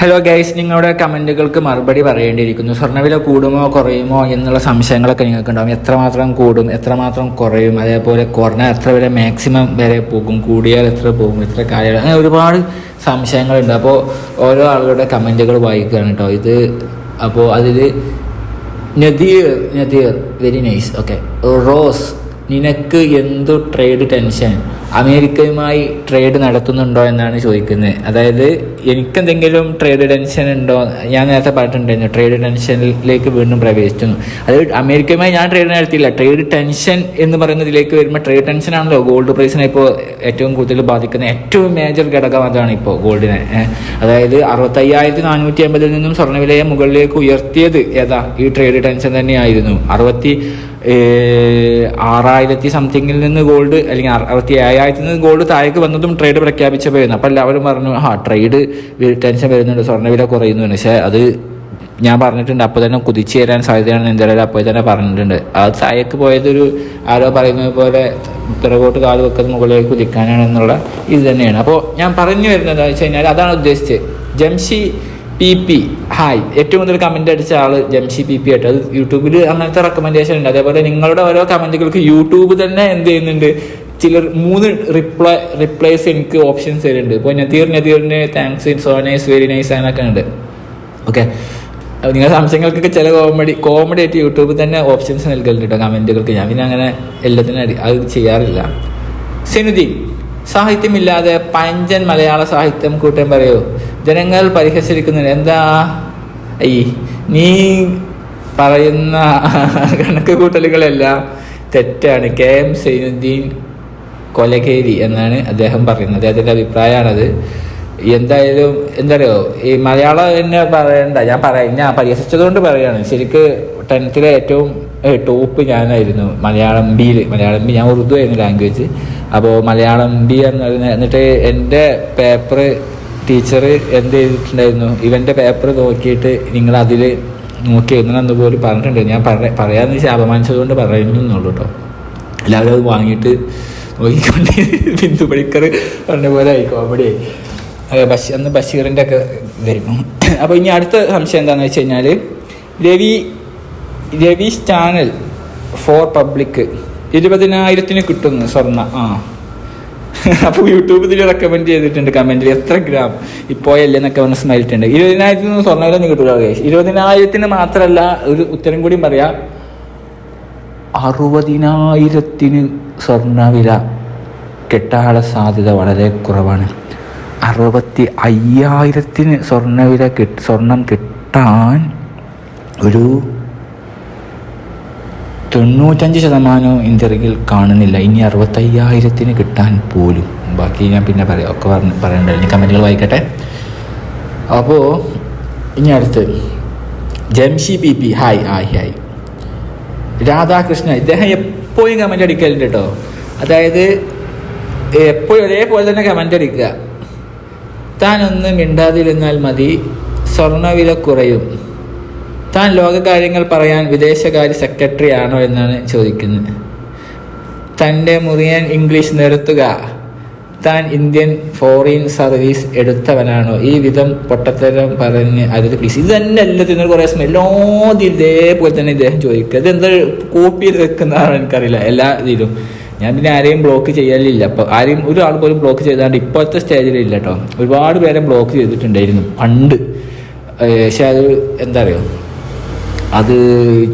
Hello guys നിങ്ങളുടെ കമന്റുകൾക്ക് മറുപടി പറയേണ്ടിയിരിക്കുന്നു. സ്വർണവില കൂടുമോ കുറയുമോ എന്നുള്ള സംശയങ്ങളൊക്കെ നിങ്ങൾക്ക് ഉണ്ടാവും എത്രമാത്രം കൂടും എത്രമാത്രം കുറയും അതേപോലെ കുറഞ്ഞാൽ എത്ര വരെ മാക്സിമം വരെ പോകും കൂടിയാൽ എത്ര പോകും എത്ര കാര്യം അങ്ങനെ ഒരുപാട് സംശയങ്ങളുണ്ട്. അപ്പോൾ ഓരോ ആളുകളുടെ കമന്റുകൾ വായിക്കുകയാണ് കേട്ടോ. ഇത് അപ്പോൾ അതിൽ Nadeer Nadeer very nice okay Rose നിനക്ക് എന്തു ട്രേഡ് ടെൻഷൻ അമേരിക്കയുമായി ട്രേഡ് നടത്തുന്നുണ്ടോ എന്നാണ് ചോദിക്കുന്നത്. അതായത് എനിക്കെന്തെങ്കിലും ട്രേഡ് ടെൻഷൻ ഉണ്ടോ? ഞാൻ നേരത്തെ പറഞ്ഞിട്ടുണ്ടായിരുന്നു ട്രേഡ് ടെൻഷനിലേക്ക് വീണ്ടും പ്രവേശിച്ചു അതായത് അമേരിക്കയുമായി ഞാൻ ട്രേഡ് നടത്തിയില്ല. ട്രേഡ് ടെൻഷൻ എന്ന് പറയുന്നതിലേക്ക് വരുമ്പോൾ ട്രേഡ് ടെൻഷൻ ആണല്ലോ. ഗോൾഡ് പ്രൈസിനെ ഇപ്പോൾ ഏറ്റവും കൂടുതൽ ബാധിക്കുന്ന ഏറ്റവും മേജർ ഘടകം അതാണ് ഇപ്പോൾ ഗോൾഡിനെ അതായത് അറുപത്തയ്യായിരത്തി നാനൂറ്റി അമ്പതിൽ നിന്നും സ്വർണവിലയെ മുകളിലേക്ക് ഉയർത്തിയത് ഏതാ? ഈ ട്രേഡ് ടെൻഷൻ തന്നെയായിരുന്നു. അറുപത്തി ആറായിരത്തി സംതിങ്ങിൽ നിന്ന് ഗോൾഡ് അല്ലെങ്കിൽ അറുപത്തി ഏഴായിരത്തിൽ നിന്ന് ഗോൾഡ് താഴേക്ക് വന്നതും ട്രേഡ് പ്രഖ്യാപിച്ചപ്പോയിരുന്നു അപ്പോൾ എല്ലാവരും പറഞ്ഞു ആ ട്രേഡ് ടെൻഷൻ വരുന്നുണ്ട് സ്വർണവില കുറയുന്നുണ്ട്. പക്ഷേ അത് ഞാൻ പറഞ്ഞിട്ടുണ്ട് അപ്പോൾ തന്നെ കുതിച്ചു തരാൻ സാധ്യതയാണ് എന്തായാലും അപ്പോൾ തന്നെ പറഞ്ഞിട്ടുണ്ട്. അത് താഴേക്ക് പോയതൊരു ആരോ പറയുന്നത് പോലെ പിറകോട്ട് കാൽ വെക്കുന്നത് മുകളിലേക്ക് കുതിക്കാനാണെന്നുള്ള ഇത് തന്നെയാണ്. അപ്പോൾ ഞാൻ പറഞ്ഞു വരുന്നത് എന്താ വെച്ച് കഴിഞ്ഞാൽ അതാണ് ഉദ്ദേശിച്ചത്. ജംഷി പി പി ഹായ് ഏറ്റവും കൂടുതൽ കമന്റ് അടിച്ച ആൾ ജംഷി പി പി ആയിട്ട്. അത് യൂട്യൂബിൽ അങ്ങനത്തെ റെക്കമെൻഡേഷൻ ഉണ്ട്. അതേപോലെ നിങ്ങളുടെ ഓരോ കമന്റുകൾക്ക് യൂട്യൂബ് തന്നെ എന്ത് ചെയ്യുന്നുണ്ട്? ചിലർ മൂന്ന് റിപ്ലൈ റിപ്ലൈസ് എനിക്ക് ഓപ്ഷൻസ് തരുന്നുണ്ട്. ഇപ്പോൾ Nadeer നദീറിന് thanks so nice very nice അങ്ങനൊക്കെ ഉണ്ട്. ഓക്കെ നിങ്ങളുടെ സംശയങ്ങൾക്കൊക്കെ ചില കോമഡി കോമഡി ആയിട്ട് യൂട്യൂബിൽ തന്നെ ഓപ്ഷൻസ് നൽകലുണ്ട് കേട്ടോ കമന്റുകൾക്ക് ഞാൻ പിന്നെ അങ്ങനെ എല്ലാത്തിനും അടി- അത് ചെയ്യാറില്ല. സെനുദീൻ സാഹിത്യമില്ലാതെ പഞ്ചൻ മലയാള സാഹിത്യം കൂട്ടം പറയൂ. ജനങ്ങൾ പരിഹസിച്ചിരിക്കുന്നുണ്ട് എന്താ? ഈ നീ പറയുന്ന കണക്ക് കൂട്ടലുകളെല്ലാം തെറ്റാണ്. കെ. എം. സൈനുദ്ദീൻ കൊലകേരി എന്നാണ് അദ്ദേഹം പറയുന്നത്. അദ്ദേഹത്തിന്റെ അഭിപ്രായമാണത്. എന്തായാലും എന്താ പറയുക ഈ മലയാളം എന്നെ പറയണ്ട. ഞാൻ പറയാം ഞാൻ പരിഹസിച്ചതുകൊണ്ട് പറയുകയാണ് ശരിക്ക് ടെൻത്തിലെ ഏറ്റവും ടോപ്പ് ഞാനായിരുന്നു മലയാളം ബിയിൽ മലയാളം ബി ഞാൻ ഉറുദു ആയിരുന്നു ലാംഗ്വേജ്. അപ്പോൾ മലയാളം ബി എന്ന് പറയുന്നത് എന്നിട്ട് എന്റെ പേപ്പർ ടീച്ചർ എന്ത് ചെയ്തിട്ടുണ്ടായിരുന്നു? ഇവന്റെ പേപ്പർ നോക്കിയിട്ട് നിങ്ങൾ അതിൽ നോക്കി എഴുതണമെന്ന് പോലും പറഞ്ഞിട്ടുണ്ട്. ഞാൻ പറ പറയാന്ന് വെച്ചാൽ അപമാനിച്ചതുകൊണ്ട് പറയുന്നുള്ളൂ കേട്ടോ എല്ലാവരും അത് വാങ്ങിയിട്ട് നോക്കിക്കൊണ്ട് ബിന്ദു പണിക്കർ പറഞ്ഞ പോലെ ആയി കോമഡി ബഷീർ അന്ന് ബഷീറിന്റെ ഒക്കെ ഇതായിരുന്നു അപ്പോൾ ഇനി അടുത്ത സംശയം എന്താണെന്ന് വെച്ച് കഴിഞ്ഞാൽ Ravi Ravish channel for public ഇരുപതിനായിരത്തിന് കിട്ടുന്നു സ്വർണ ആ. അപ്പോൾ യൂട്യൂബിൽ റെക്കമെൻഡ് ചെയ്തിട്ടുണ്ട് കമന്റിൽ എത്ര ഗ്രാം ഇപ്പോഴല്ലേ എന്നൊക്കെ പറഞ്ഞ് സ്മരിട്ടുണ്ട് നിന്ന് സ്വർണവിലൊന്നും കിട്ടില്ല കേസ് ഇരുപതിനായിരത്തിന് മാത്രമല്ല ഒരു ഉത്തരം കൂടിയും പറയാം. അറുപതിനായിരത്തിന് സ്വർണവില കിട്ടാനുള്ള സാധ്യത വളരെ കുറവാണ്. അറുപത്തി അയ്യായിരത്തിന് സ്വർണവില കിട്ട് സ്വർണം കിട്ടാൻ ഒരു തൊണ്ണൂറ്റഞ്ച് ശതമാനവും ഇന്ത്യയിൽ കാണുന്നില്ല. ഇനി അറുപത്തയ്യായിരത്തിന് കിട്ടാൻ പോലും. ബാക്കി ഞാൻ പിന്നെ പറയാം. ഒക്കെ പറഞ്ഞ് പറയണ്ട ഇനി കമന്റുകൾ വായിക്കട്ടെ. അപ്പോൾ ഇനി അടുത്ത്. Jamshi P P. Hi hi hi Radhakrishnan. ഇദ്ദേഹം എപ്പോഴും കമന്റ് അടിക്കലുണ്ട് കേട്ടോ. അതായത് എപ്പോഴും ഒരേപോലെ തന്നെ കമന്റ് അടിക്കുക. താനൊന്ന് മിണ്ടാതിരുന്നാൽ മതി. സ്വർണവില കുറയും. താൻ ലോകകാര്യങ്ങൾ പറയാൻ വിദേശകാര്യ സെക്രട്ടറി ആണോ എന്നാണ് ചോദിക്കുന്നത്. തന്റെ മുറിയൻ ഇംഗ്ലീഷ് നിർത്തുക. താൻ ഇന്ത്യൻ ഫോറിൻ സർവീസ് എടുത്തവനാണോ? ഈ വിധം പൊട്ടത്തരം പറഞ്ഞ് അതായത് പ്ലീസ് ഇത് തന്നെ എല്ലാത്തിനും കുറേ സ്മെല്ലോതി ഇതേപോലെ തന്നെ ഇദ്ദേഹം ചോദിക്കുക. ഇത് എന്താ കോപ്പി വെക്കുന്നതാണ് എനിക്കറിയില്ല. എല്ലാ ഇതിലും. ഞാൻ പിന്നെ ആരെയും ബ്ലോക്ക് ചെയ്യലില്ല. അപ്പോൾ ആരെയും ഒരാൾ പോലും ബ്ലോക്ക് ചെയ്താണ്ട് ഇപ്പോഴത്തെ സ്റ്റേജിലില്ല കേട്ടോ ഒരുപാട് പേരെ ബ്ലോക്ക് ചെയ്തിട്ടുണ്ടായിരുന്നു. പണ്ട്. പക്ഷേ അത് എന്താ പറയുക അത്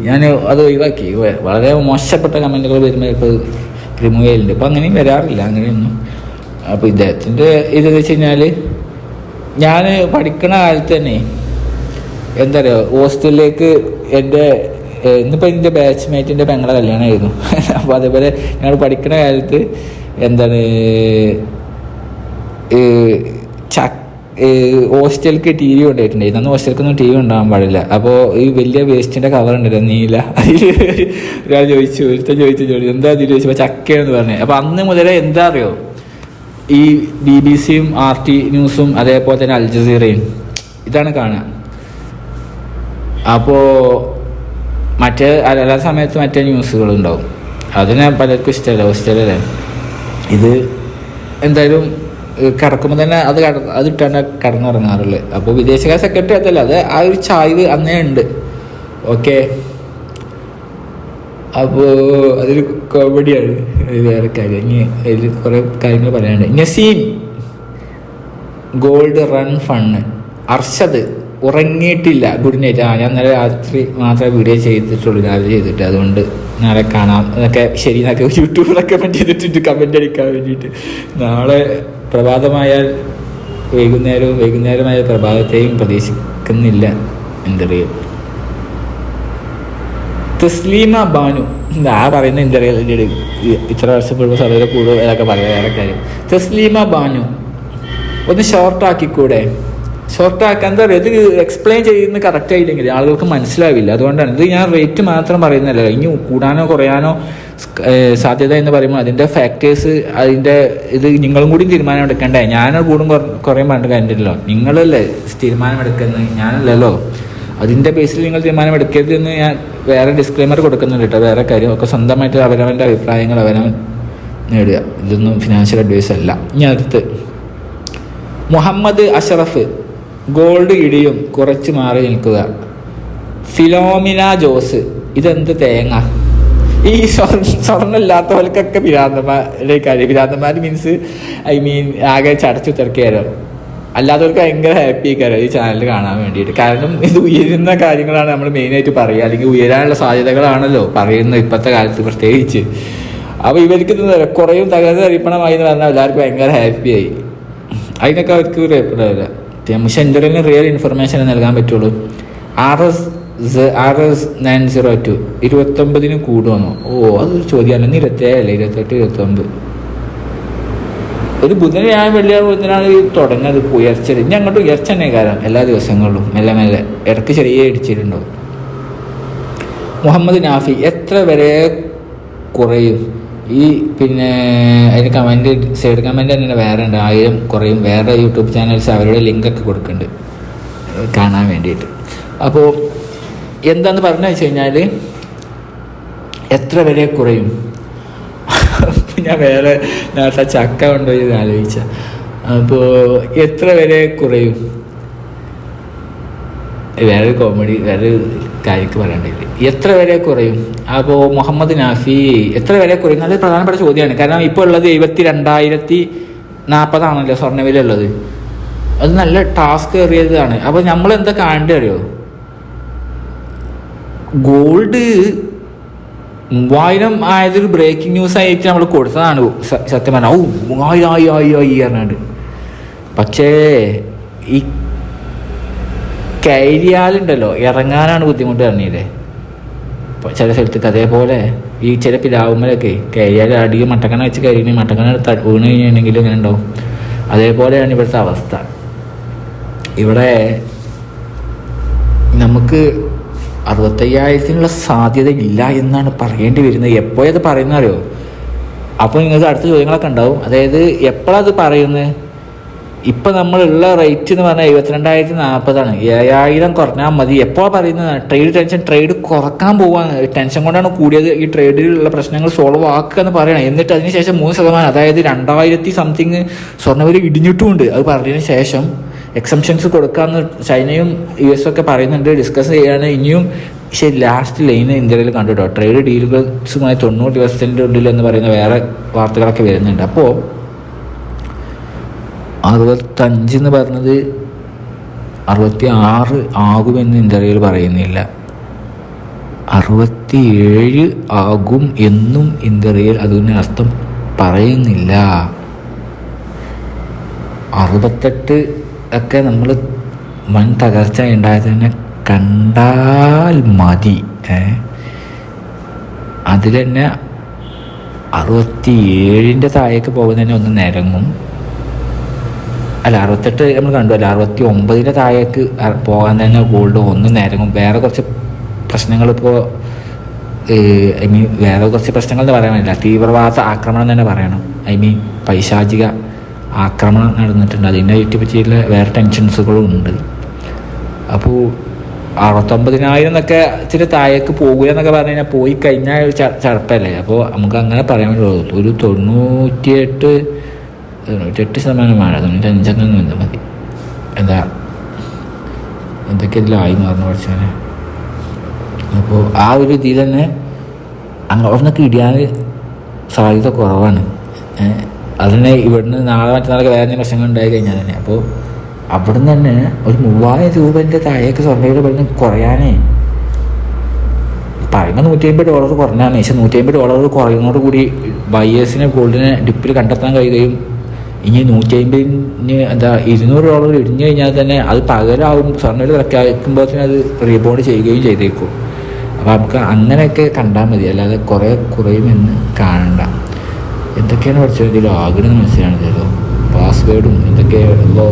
ഞാൻ അത് ഒഴിവാക്കി. വളരെ മോശപ്പെട്ട കമന്റുകൾ വരുമ്പോൾ ഇപ്പോൾ റിമൂവ് ചെയ്യലുണ്ട് ഇപ്പോൾ അങ്ങനെയും വരാറില്ല അങ്ങനെയൊന്നും. അപ്പോൾ ഇദ്ദേഹത്തിന്റെ ഇതെന്ന് വെച്ച് കഴിഞ്ഞാൽ ഞാൻ പഠിക്കണ കാലത്ത് തന്നെ എന്താ പറയുക ഹോസ്റ്റലിലേക്ക് എന്റെ ഇന്നിപ്പോൾ എന്റെ ബാച്ച്മേറ്റിന്റെ പെങ്ങളെ കല്യാണമായിരുന്നു അപ്പോൾ അതേപോലെ ഞങ്ങൾ പഠിക്കണ കാലത്ത് എന്താണ് ചക്ക ഹോസ്റ്റലിലേക്ക് ടി വി കൊണ്ടുപോയിട്ടുണ്ടായിരുന്നു. അന്ന് ഹോസ്റ്റലിലേക്കൊന്നും ടി വി ഉണ്ടാകാൻ പാടില്ല. അപ്പോൾ ഈ വലിയ വേസ്റ്റിന്റെ കവർ ഉണ്ടല്ലോ നീല. അതിൽ ഒരാൾ ചോദിച്ചു ഒരുത്തൻ ചോദിച്ചു ചോദിച്ചു എന്താ അതിൽ ചോദിച്ചപ്പോൾ ചക്കയെന്ന് പറഞ്ഞു. അപ്പോൾ അന്ന് മുതലേ എന്താ അറിയോ? ഈ ബി ബി സിയും ആർ ടി ന്യൂസും അതേപോലെ തന്നെ അൽ ജസീറയും ഇതാണ് കാണുക. അപ്പോൾ മറ്റേ എല്ലാ സമയത്ത് മറ്റേ ന്യൂസുകളുണ്ടാവും അതിന് പലർക്കും ഇഷ്ടമല്ല ഹോസ്റ്റലല്ലേ ഇത് എന്തായാലും കിടക്കുമ്പോൾ തന്നെ അത് അത് ഇട്ടാണ് കിടന്നിറങ്ങാറുള്ളത് അപ്പോൾ വിദേശകാര്യ സെക്രട്ടറി അതല്ല അത് ആ ഒരു ചായ്വ് അന്നേ ഉണ്ട്. ഓക്കെ അപ്പോൾ അതൊരു കോമഡിയാണ് വേറെ കാര്യം. ഇനി അതിൽ കുറേ കാര്യങ്ങൾ പറയാനുണ്ട്. Naseem gold run fund Arshad ഉറങ്ങിയിട്ടില്ല. ഗുഡ് നൈറ്റ് ആ ഞാൻ ഇന്നലെ രാത്രി മാത്രമേ വീഡിയോ ചെയ്തിട്ടുള്ളൂ. രാവിലെ ചെയ്തിട്ട്. അതുകൊണ്ട് നാളെ കാണാം. എന്നൊക്കെ ശരി എന്നൊക്കെ യൂട്യൂബ് റെക്കമെൻഡ് ചെയ്തിട്ടുണ്ട്. കമന്റ് അടിക്കാൻ വേണ്ടിയിട്ട്. നാളെ പ്രഭാതമായാൽ വൈകുന്നേരവും വൈകുന്നേരമായ പ്രഭാതത്തെയും പ്രതീക്ഷിക്കുന്നില്ല എന്തറിയൽ. റിയൽ തസ്ലീമ ബാനു. ആ പറയുന്ന ഇന്ത്യയിൽ ഇത്ര വർഷം കൂടുമ്പോൾ സർവ കൂടുതൽ എന്നൊക്കെ പറയാം വേറെ കാര്യം. തസ്ലീമ ബാനു. ഒന്ന് ഷോർട്ടാക്കിക്കൂടെ? ഷോർട്ടാക്കാൻ എന്താ പറയുക? ഇത് എക്സ്പ്ലെയിൻ ചെയ്യുന്നത് കറക്റ്റ് ആയില്ലെങ്കിൽ ആളുകൾക്ക് മനസ്സിലാവില്ല. അതുകൊണ്ടാണ്. ഇത് ഞാൻ റേറ്റ് മാത്രം പറയുന്നില്ല ഇനി കൂടാനോ കുറയാനോ സാധ്യത എന്ന് പറയുമ്പോൾ അതിന്റെ ഫാക്ടേഴ്സ് അതിന്റെ ഇത് നിങ്ങളും കൂടി തീരുമാനം എടുക്കണ്ടേ? ഞാൻ കൂടും കുറേ പറഞ്ഞിട്ട് കാര്യമില്ലല്ലോ. നിങ്ങളല്ലേ തീരുമാനം എടുക്കുന്നത്? ഞാനല്ലല്ലോ. അതിന്റെ ബേസിൽ നിങ്ങൾ തീരുമാനം എടുക്കരുത് എന്ന് ഞാൻ വേറെ ഡിസ്ക്ലൈമർ കൊടുക്കുന്നുണ്ട് കേട്ടോ. വേറെ കാര്യം. ഒക്കെ സ്വന്തമായിട്ട് അവരവന്റെ അഭിപ്രായങ്ങൾ അവരവൻ നേടുക. ഇതൊന്നും ഫിനാൻഷ്യൽ അഡ്വൈസ് അല്ല. ഇനി അടുത്ത്. മുഹമ്മദ് അഷറഫ് ഗോൾഡ് ഇടിയും കുറച്ച് മാറി നിൽക്കുക. ഫിലോമിന ജോസ് ഇതെന്ത് തേങ്ങ? ഈ സ്വർണമില്ലാത്തവർക്കൊക്കെ പിരാന്തമാരുടെ കാര്യം. പിരാന്തന്മാർ മീൻസ് ഐ മീൻ ആകെ ചടച്ചു തിരക്കിയാരോ അല്ലാത്തവർക്ക് ഭയങ്കര ഹാപ്പി ആയിക്കാരോ ഈ ചാനൽ കാണാൻ വേണ്ടിയിട്ട്. കാരണം ഇത് ഉയരുന്ന കാര്യങ്ങളാണ് നമ്മൾ മെയിനായിട്ട് പറയുക. അല്ലെങ്കിൽ ഉയരാനുള്ള സാധ്യതകളാണല്ലോ പറയുന്നത് ഇപ്പോഴത്തെ കാലത്ത് പ്രത്യേകിച്ച്. അപ്പോൾ ഇവർക്ക് കുറയും തകർന്ന് തരിപ്പണമായി എന്ന് പറഞ്ഞാൽ എല്ലാവർക്കും ഭയങ്കര ഹാപ്പിയായി അതിനൊക്കെ അവർക്ക് ഒരു അഭിപ്രായമില്ല പക്ഷെ എന്റെ റിയൽ ഇൻഫർമേഷൻ നൽകാൻ പറ്റുള്ളൂ. R S R S nine zero to ഇരുപത്തൊമ്പതിന് കൂടുവന്നോ ഓ അതൊരു ചോദ്യമാണ്. ഇന്ന് ഇരുപത്തേഴല്ലേ? ഇരുപത്തെട്ട് ഇരുപത്തൊമ്പത്. ഒരു ബുധൻ ഞാൻ വെള്ളിയാ ബുധനാണ് തുടങ്ങുന്നത്. ഉയർച്ച ഇനി അങ്ങോട്ട് ഉയർച്ച തന്നെ കാരണം എല്ലാ ദിവസങ്ങളിലും മെല്ലെ മെല്ലെ. ഇടയ്ക്ക് ചെറിയ ഇടിച്ചിട്ടുണ്ടാവും മുഹമ്മദ് നാഫി എത്ര വരെ കുറയും? ഈ പിന്നെ അതിന് കമന്റ് സൈഡ് കമന്റ് തന്നെ വേറെ ഉണ്ട്. ആയിരം കുറയും. വേറെ യൂട്യൂബ് ചാനൽസ് അവരുടെ ലിങ്കൊക്കെ കൊടുക്കുന്നുണ്ട്. കാണാൻ വേണ്ടിയിട്ട്. അപ്പോൾ എന്താന്ന് പറഞ്ഞു വെച്ച് കഴിഞ്ഞാൽ എത്ര വരെ കുറയും? ഞാൻ വേറെ നേരത്തെ ചക്ക കൊണ്ടുപോയി ആലോചിച്ച. അപ്പോൾ എത്ര വരെ കുറയും? വേറെ കോമഡി വേറെ കാര്യക്ക് പറയണ്ടില്ല എത്ര വരെ കുറയും? അപ്പോൾ മുഹമ്മദ് നാഫി എത്ര വരെ കുറയും? നല്ല പ്രധാനപ്പെട്ട ചോദ്യമാണ്. കാരണം ഇപ്പോൾ ഉള്ളത് എഴുപത്തി രണ്ടായിരത്തി നാൽപ്പതാണല്ലോ സ്വർണവില ഉള്ളത്. അത് നല്ല ടാസ്ക് ഏറിയതാണ്. അപ്പോൾ നമ്മൾ എന്താ കാണേണ്ടി അറിയോ? ഗോൾഡ് മൂവായിരം ആയതൊരു ബ്രേക്കിംഗ് ന്യൂസ് ആയിട്ട് നമ്മൾ കൊടുത്തതാണ്. സത്യം പറഞ്ഞാൽ ഓ മൂവായിരം ആയി ആയി ആയി പറഞ്ഞാണ്ട് പക്ഷേ ഈ കയറിയാലുണ്ടല്ലോ ഇറങ്ങാനാണ് ബുദ്ധിമുട്ട് പറഞ്ഞില്ലേ? ചില സ്ഥലത്തേക്ക് അതേപോലെ ഈ ചില പിലാവുമ്പോഴൊക്കെ കയറിയാൽ അടിയിൽ മട്ടക്കണ വെച്ച് കഴിഞ്ഞ് മട്ടക്കണ വീണ് കഴിഞ്ഞിട്ടുണ്ടെങ്കിൽ ഇങ്ങനെ ഉണ്ടാവും? അതേപോലെയാണ് ഇവിടുത്തെ അവസ്ഥ. ഇവിടെ നമുക്ക് അറുപത്തയ്യായിരത്തിനുള്ള സാധ്യത ഇല്ല എന്നാണ് പറയേണ്ടി വരുന്നത്. എപ്പോഴത് പറയുന്ന അറിയോ അപ്പോൾ നിങ്ങൾക്ക് അടുത്ത ചോദ്യങ്ങളൊക്കെ ഉണ്ടാവും. അതായത് എപ്പോഴത് പറയുന്നത്? ഇപ്പം നമ്മളുള്ള റേറ്റ് എന്ന് പറഞ്ഞാൽ എഴുപത്തിരണ്ടായിരത്തി നാൽപ്പതാണ്. ഏഴായിരം കുറഞ്ഞാൽ മതി. എപ്പോൾ പറയുന്നത്? ട്രേഡ് ടെൻഷൻ ട്രേഡ് കുറയ്ക്കാൻ പോവാണ്. ടെൻഷൻ കൊണ്ടാണ് കൂടിയത് ഈ ട്രേഡിലുള്ള പ്രശ്നങ്ങൾ സോൾവ് ആക്കുക എന്ന് പറയണം എന്നിട്ട് അതിന് ശേഷം മൂന്ന് ശതമാനം. അതായത് രണ്ടായിരത്തി സംതിങ് സ്വർണവില ഇടിഞ്ഞിട്ടുമുണ്ട്. അത് പറഞ്ഞതിന് ശേഷം എക്സംഷൻസ് കൊടുക്കാമെന്ന് ചൈനയും യു എസ് ഒക്കെ പറയുന്നുണ്ട് ഡിസ്കസ് ചെയ്യാണ്. ഇനിയും പക്ഷേ ലാസ്റ്റ് ലൈൻ ഇന്ത്യയിൽ കണ്ടുട്ടോ? ട്രേഡ് ഡീലുകൾസുമായി തൊണ്ണൂറ് ദിവസത്തിന്റെ ഉള്ളിൽ എന്ന് പറയുന്ന വേറെ വാർത്തകളൊക്കെ വരുന്നുണ്ട്. അപ്പോൾ അറുപത്തഞ്ച് എന്ന് പറഞ്ഞത് അറുപത്തി ആറ് ആകുമെന്ന് ഇന്ത്യയിൽ പറയുന്നില്ല. അറുപത്തിയേഴ് ആകും എന്നും ഇന്ത്യയിൽ അതിന് അർത്ഥം പറയുന്നില്ല. അറുപത്തെട്ട് ഒക്കെ നമ്മൾ വൻ തകർച്ച തന്നെ കണ്ടാൽ മതി. അതിൽ തന്നെ അറുപത്തി ഏഴിന്റെ താഴേക്ക് പോകുന്നതിന് ഒന്ന് നിരങ്ങും. അല്ല അറുപത്തെട്ട് നമ്മൾ കണ്ടു അല്ല? അറുപത്തി ഒമ്പതിന്റെ താഴേക്ക് പോകാൻ തന്നെ ഗോൾഡ് ഒന്ന് നിരങ്ങും. വേറെ കുറച്ച് പ്രശ്നങ്ങൾ ഇപ്പോൾ ഐ മീൻ വേറെ കുറച്ച് പ്രശ്നങ്ങൾ എന്ന് പറയാൻ പറ്റില്ല. തീവ്രവാദ ആക്രമണം തന്നെ പറയണം. ഐ മീൻ പൈശാചിക ആക്രമണം നടന്നിട്ടുണ്ട്. അതിനെ പറ്റിയുള്ള വേറെ ടെൻഷൻസുകളും ഉണ്ട്. അപ്പോൾ അറുപത്തൊമ്പതിനായിരം എന്നൊക്കെ ഇച്ചിരി താഴേക്ക് പോകുക എന്നൊക്കെ പറഞ്ഞു കഴിഞ്ഞാൽ പോയി കഴിഞ്ഞാൽ ഒരു ചടപ്പല്ലേ? അപ്പോൾ നമുക്ക് അങ്ങനെ പറയാൻ പറ്റുള്ളൂ. ഒരു തൊണ്ണൂറ്റിയെട്ട് തൊണ്ണൂറ്റെട്ട് ശതമാനം വേണം തൊണ്ണൂറ്റഞ്ചെണ്ണം എന്താ മതി. എന്താ എന്തൊക്കെ ഇതിലായി മാറുന്നു പഠിച്ചാൽ അപ്പോൾ ആ ഒരു ഇതിൽ തന്നെ അങ്ങോട്ടൊന്നൊക്കെ ഇടിയാൻ സാധ്യത കുറവാണ്. അതിനെ ഇവിടുന്ന് നാളെ മറ്റന്നാളൊക്കെ വേറെ എന്തെങ്കിലും പ്രശ്നങ്ങൾ ഉണ്ടായി കഴിഞ്ഞാൽ തന്നെ. അപ്പോൾ അവിടുന്ന് തന്നെ ഒരു മൂവായിരം രൂപന്റെ താഴേക്ക് സ്വർണയുടെ വെള്ളം കുറയാനേ. പറയുമ്പോൾ നൂറ്റി അമ്പത് ഡോളർ കുറഞ്ഞാണ്. പക്ഷെ നൂറ്റി അമ്പത് ഡോളർ കുറയുന്നതോട് കൂടി ബയേഴ്സിനെ ഗോൾഡിനെ ഡിപ്പിൽ കണ്ടെത്താൻ കഴിയുകയും ഇനി നൂറ്റി അമ്പതിന് എന്താ ഇരുന്നൂറ് ഡോളർ ഇടിഞ്ഞു കഴിഞ്ഞാൽ തന്നെ അത് പകരമാവും സ്വർണയിൽ വിലക്കാക്കുമ്പോൾ അത് റീബോണ്ട് ചെയ്യുകയും ചെയ്തേക്കും. അപ്പോൾ നമുക്ക് അങ്ങനെയൊക്കെ കണ്ടാൽ മതി. അല്ലാതെ കുറേ കുറയുമെന്ന് കാണണ്ട. എന്തൊക്കെയാണ് പഠിച്ചത്? ഇതിൽ ആകണമെന്ന് ചേട്ടോ പാസ്വേഡും എന്തൊക്കെ ഓ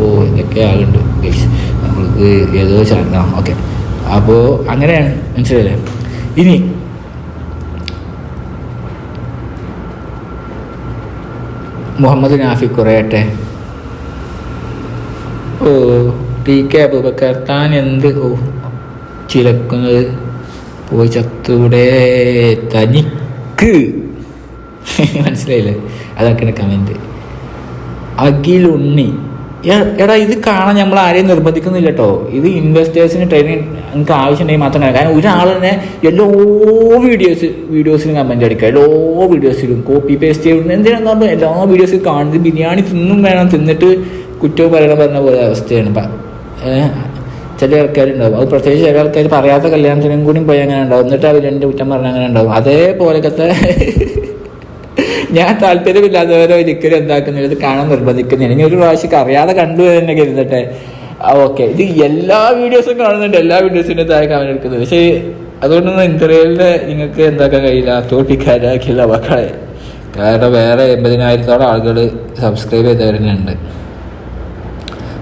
ഓ എന്തൊക്കെ ആകുന്നുണ്ട് ഗൈസ് നമ്മൾക്ക് ഏതോ ചാനൽ ഓക്കെ. അപ്പോൾ അങ്ങനെയാണ്. മനസ്സിലായില്ലേ? ഇനി മുഹമ്മദ് നാഫി കുറയട്ടെ ഓ പി കെ അബൂബക്കർ താൻ എന്ത്? ഓ ചിലക്കുന്നത് പോയി ചത്തൂടെ തനിക്ക് മനസ്സിലായില്ലേ? അതൊക്കെയാണ് കമന്റ് എ- എടാ ഇത് കാണാൻ നമ്മൾ ആരെയും നിർബന്ധിക്കുന്നില്ല കേട്ടോ ഇത് ഇൻവെസ്റ്റേഴ്സിന് ട്രെയിനിങ് നിങ്ങൾക്ക് ആവശ്യമുണ്ടെങ്കിൽ മാത്രം കാരണം ഒരാൾ തന്നെ എല്ലാ വീഡിയോസ് വീഡിയോസിലും കമന്റ് അടിക്കുക. എല്ലാ വീഡിയോസിലും കോപ്പി പേസ്റ്റ് ചെയ്യുന്ന എന്തിനാന്ന് പറഞ്ഞാൽ എല്ലാ വീഡിയോസിലും കാണുന്നത്? ബിരിയാണി തിന്നും വേണം തിന്നിട്ട് കുറ്റവും പറയണം പറഞ്ഞ പോലെ അവസ്ഥയാണ്. ചില ആൾക്കാരുണ്ടാവും. അത് പ്രത്യേകിച്ച് ചില ആൾക്കാർ പറയാത്ത കല്യാണത്തിനും കൂടി പോയി അങ്ങനെ ഉണ്ടാവും. എന്നിട്ട് അവർ രണ്ട് കുറ്റം പറഞ്ഞ അങ്ങനെ ഉണ്ടാവും. അതേപോലത്തെ ഞാൻ താല്പര്യമില്ലാത്തവരെ ഒരിക്കലും എന്താക്കുന്നില്ല ഇത് കാണാൻ നിർബന്ധിക്കുന്നില്ല. ഇനി ഒരു പ്രാവശ്യം അറിയാതെ കണ്ടു തന്നെ കരുതട്ടെ. ഓക്കെ. ഇത് എല്ലാ വീഡിയോസും കാണുന്നുണ്ട്. എല്ലാ വീഡിയോസിന്റെ താഴെ കാണാൻ എടുക്കുന്നത്. പക്ഷേ അതുകൊണ്ടൊന്നും ഇന്റർവ്യൂവിലെ നിങ്ങൾക്ക് എന്താക്കാൻ കഴിയില്ല. തോൽപ്പിക്കാനാക്കില്ല മക്കളെ. കാരണം വേറെ എൺപതിനായിരത്തോളം ആളുകൾ സബ്സ്ക്രൈബ് ചെയ്തവരുന്നുണ്ട്